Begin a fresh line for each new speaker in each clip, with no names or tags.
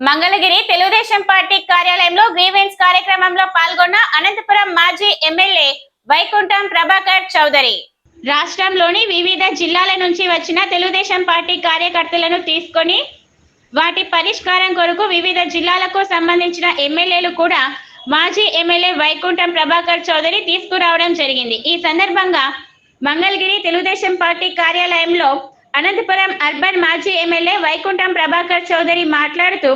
Mangalagiri Telugu Desam party కార్యాలయంలో grievance కార్యక్రమంలో పాల్గొన్న అనంతపురం మాజీ ఎమ్మెల్యే వైకుంఠం ప్రభాకర్ చౌదరి. రాష్ట్రంలోని వివిధ జిల్లాల నుంచి వచ్చిన తెలుగుదేశం పార్టీ కార్యకర్తలను తీసుకొని వాటి పరిష్కారం కొరకు వివిధ జిల్లాలకు సంబంధించిన ఎమ్మెల్యేలు కూడా మాజీ ఎమ్మెల్యే వైకుంఠం ప్రభాకర్ చౌదరి తీసుకురావడం జరిగింది. ఈ సందర్భంగా మంగళగిరి తెలుగుదేశం పార్టీ కార్యాలయంలో అనంతపురం అర్బన్ మాజీ ఎమ్మెల్యే వైకుంఠం ప్రభాకర్ చౌదరి మాట్లాడుతూ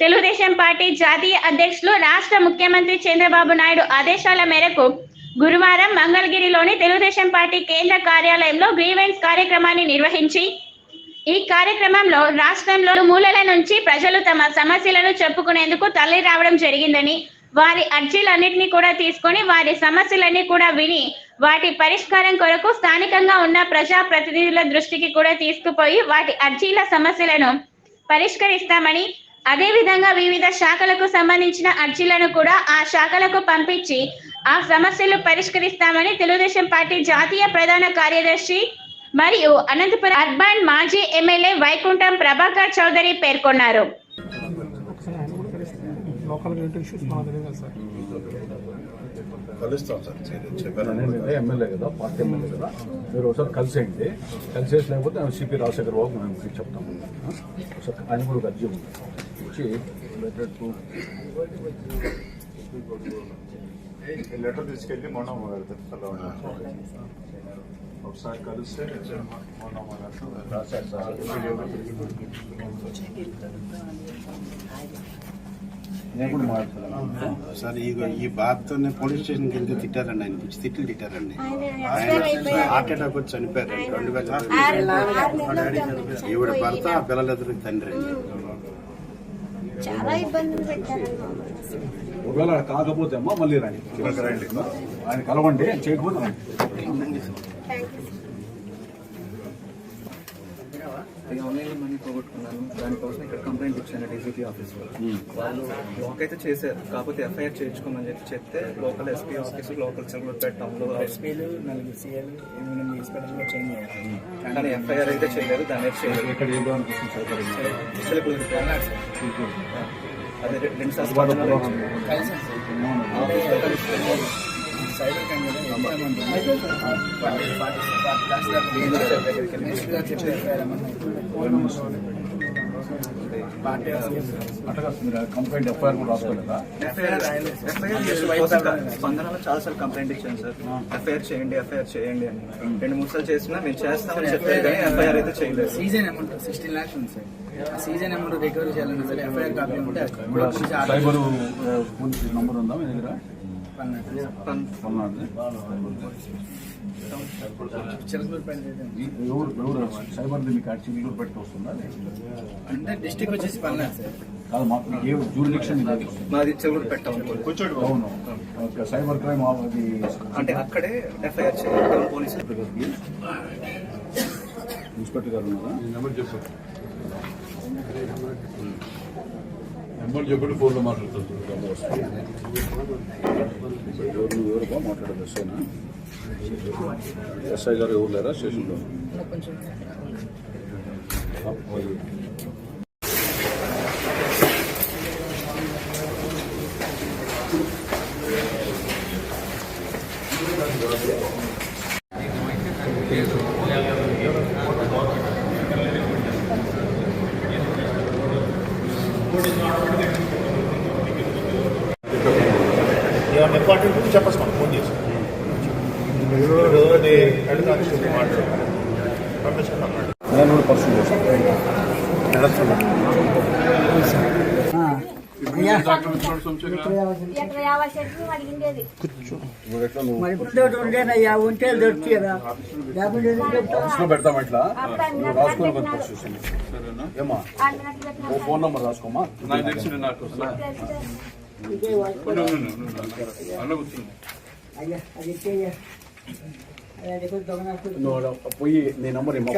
తెలుగుదేశం పార్టీ జాతీయ అధ్యక్షులు రాష్ట్ర ముఖ్యమంత్రి చంద్రబాబు నాయుడు ఆదేశాల మేరకు గురువారం మంగళగిరిలోని తెలుగుదేశం పార్టీ కేంద్ర కార్యాలయంలో గ్రీవెన్స్ కార్యక్రమాన్ని నిర్వహించి ఈ కార్యక్రమంలో రాష్ట్రంలో మూలల నుంచి ప్రజలు తమ సమస్యలను చెప్పుకునేందుకు తల్లి రావడం జరిగిందని వారి అర్జీలన్నింటినీ కూడా తీసుకొని వారి సమస్యలన్నీ కూడా విని వాటి పరిష్కారం కొరకు స్థానికంగా ఉన్న ప్రజా ప్రతినిధుల దృష్టికి కూడా తీసుకుపోయి వాటి అర్జీల సమస్యలను పరిష్కరిస్తామని అదేవిధంగా వివిధ శాఖలకు సంబంధించిన అర్జీలను కూడా ఆ శాఖలకు పంపించి ఆ సమస్యలు పరిష్కరిస్తామని తెలుగుదేశం పార్టీ జాతీయ ప్రధాన కార్యదర్శి మరియు అనంతపురం అర్బన్ మాజీ ఎమ్మెల్యే వైకుంఠం ప్రభాకర్ చౌదరి పేర్కొన్నారు.
కలిస్తే లోకల్ గవర్నమెంట్ ఇష్యూస్ మనకు తెలియదు కదా సార్
కలుస్తాం సార్ చెప్పాను
నేను ఎమ్మెల్యే కదా పార్టీ ఎమ్మెల్యే కదా మీరు ఒకసారి కలిసేయండి కలిసేసి లేకపోతే సిపి రాజశేఖర్ బాబు మేము మీకు చెప్తాము ఆ? ఒకసారి ఆయన కూడా ఒక అర్జీ ఉంది వచ్చి related to
ఈ లెటర్ తీసుకెళ్ళి మొన్న గారు తిరుపతిలో ఉన్నాను ఒకసారి కలిస్తే మొన్న
రాజశేఖర్ సార్ నేను కూడా మాట్లాడతాను.
సార్ ఈ ఈ బాధతోనే పోలీస్ స్టేషన్కి వెళ్తే తిట్టారండి ఆయన పిచ్చి తిట్లు తిట్టారండి. ఆయన హార్ట్ అటాక్ వచ్చి చనిపోయారు రెండు వేల ఈవిడ భర్త ఆ పిల్లల ఎదురు తండ్రి అండి.
చాలా ఇబ్బందులు పెట్టారండి
ఒకవేళ కాకపోతే అమ్మా మళ్ళీ రండి. రండి. ఆయన కలవండి చేయకపోతే రండి.
ఈ ఆన్లైన్ మనీ పోగొట్టుకున్నాను. దానికోసం ఇక్కడ కంప్లైంట్ ఇచ్చాను డీజీపీ ఆఫీస్లో వాళ్ళు బ్లాక్ అయితే చేశారు. కాకపోతే ఎఫ్ఐఆర్ చేయించుకోమని చెప్పి చెప్తే local SP office local Chilakalapeta టౌన్లో
ఎస్పీలు నలుగురు సీఎలు ఎనిమిది హాస్పిటల్లో చేంజ్ అయ్యారు
కానీ ఎఫ్ఐఆర్ అయితే చేయలేదు. దాని అయితే చేయలేదు.
ఇక్కడ
చిలకలూరిపేట అదే రెండు సార్లు
కలిసాం
కలిస్తే
సైబర్ క్రైమ్ మీద
కంప్లైంట్ ఎఫ్ఐఆర్ కూడా రాసుకోలేదా?
స్పందనలో చాలా సార్లు కంప్లైంట్ ఇచ్చాను సార్. ఎఫ్ఐఆర్ చేయండి ఎఫ్ఐఆర్ చేయండి అని. రెండు మూడు సార్లు చేసినా మేము చేస్తామని చెప్పారు కానీ ఎఫ్ఐఆర్ అయితే చేయలేదు.
సీజన్ అమౌంట్ సిక్స్టీన్ లాక్స్ ఉంది సార్. సీజన్ అమౌంట్ రికవరీ చేయాలన్నా సరే ఎఫ్ఐఆర్ కాపీ ఉంటే
సైబర్ నంబర్ ఉందా మీ దగ్గర? సైబర్ మీకు యాక్చువల్లీ పెట్టి వస్తుందా
అంటే డిస్టిక్ వచ్చేసి పన్నెండు సార్
కాదు మాకు ఏ జూరిడిక్షన్
మాది చిలకలూరు పెట్టాం
అవును సైబర్ క్రైమ్ అది
అంటే అక్కడే ఎఫ్ఐఆర్ పోలీసులు
ఇన్స్పెక్టర్ గారు ఉన్నారా
నెంబర్ చెప్పు నెంబర్ చెప్పండి ఫోన్లో మాట్లాడుతుంది
ఎస్ఐనా ఎస్ఐ గారు ఎవరు లేరా స్టేషన్లో
ఏమన్నా ఇంపార్టెంట్ ఉంటే చెప్పచ్చు మనం ఫోన్ చేసి. అది హెడ్ కానిస్టేబుల్ మాట్లాడు పర్మిషన్ అన్నాడు
నేను కూడా పర్సన్ చేస్తాను.
ఉంటే
పర్సులో పెడతాం నువ్వు రాసుకొని సరేనా? ఏమా ఫోన్ నెంబర్ రాసుకోమా నువ్వు పోయి నీ నెంబర్ ఇమ్మా